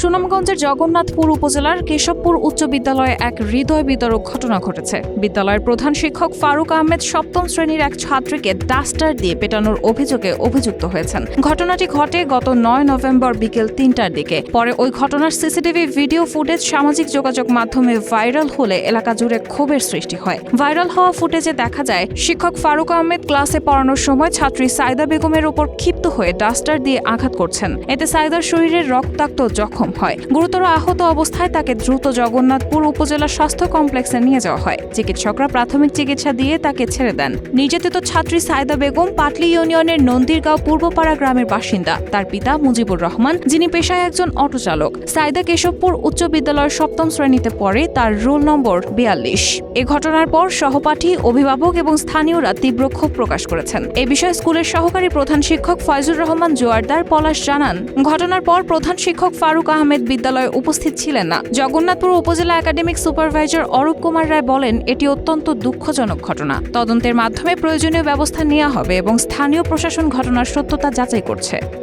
সুনামগঞ্জের জগন্নাথপুর উপজেলার কেশবপুর উচ্চ বিদ্যালয়ে এক হৃদয় বিতরক ঘটনা ঘটেছে। বিদ্যালয়ের প্রধান শিক্ষক ফারুক আহমেদ সপ্তম শ্রেণির এক ছাত্রীকে ডাস্টার দিয়ে পেটানোর অভিযোগে অভিযুক্ত হয়েছেন। ঘটনাটি ঘটে গত নয় নভেম্বর বিকেল তিনটার দিকে। পরে ওই ঘটনার সিসিটিভি ভিডিও ফুটেজ সামাজিক যোগাযোগ মাধ্যমে ভাইরাল হলে এলাকা জুড়ে ক্ষোভের সৃষ্টি হয়। ভাইরাল হওয়া ফুটেজে দেখা যায়, শিক্ষক ফারুক আহমেদ ক্লাসে পড়ানোর সময় ছাত্রী সাইদা বেগমের উপর ক্ষিপ্ত হয়ে ডাস্টার দিয়ে আঘাত করছেন। এতে সাইদার শরীরে রক্তাক্ত জখম। হয়। গুরুতর আহত অবস্থায় তাকে দ্রুত জগন্নাথপুর উপজেলা স্বাস্থ্য কমপ্লেক্সে নিয়ে যাওয়া হয়। চিকিৎসকরা প্রাথমিক চিকিৎসা দিয়ে তাকে ছেড়ে দেন। নির্যাতিত ছাত্রী সাইদা বেগম পাটলি ইউনিয়নের নন্দীরগাঁও পূর্বপাড়া গ্রামের বাসিন্দা। তার পিতা মুজিবুর রহমান, যিনি পেশায় একজন অটো চালক সাইদা কেশবপুর উচ্চ বিদ্যালয়ের সপ্তম শ্রেণীতে পড়ে, তার রোল নম্বর বিয়াল্লিশ। এ ঘটনার পর সহপাঠী, অভিভাবক এবং স্থানীয়রা তীব্র ক্ষোভ প্রকাশ করেছেন। এ বিষয়ে স্কুলের সহকারী প্রধান শিক্ষক ফয়জুর রহমান জোয়ারদার পলাশ জানান, ঘটনার পর প্রধান শিক্ষক ফারুক আহমেদ বিদ্যালয়ে উপস্থিত ছিলেন না। জগন্নাথপুর উপজেলা একাডেমিক সুপারভাইজার অরূপ কুমার রায় বলেন, এটি অত্যন্ত দুঃখজনক ঘটনা। তদন্তের মাধ্যমে প্রয়োজনীয় ব্যবস্থা নেওয়া হবে এবং স্থানীয় প্রশাসন ঘটনার সত্যতা যাচাই করছে।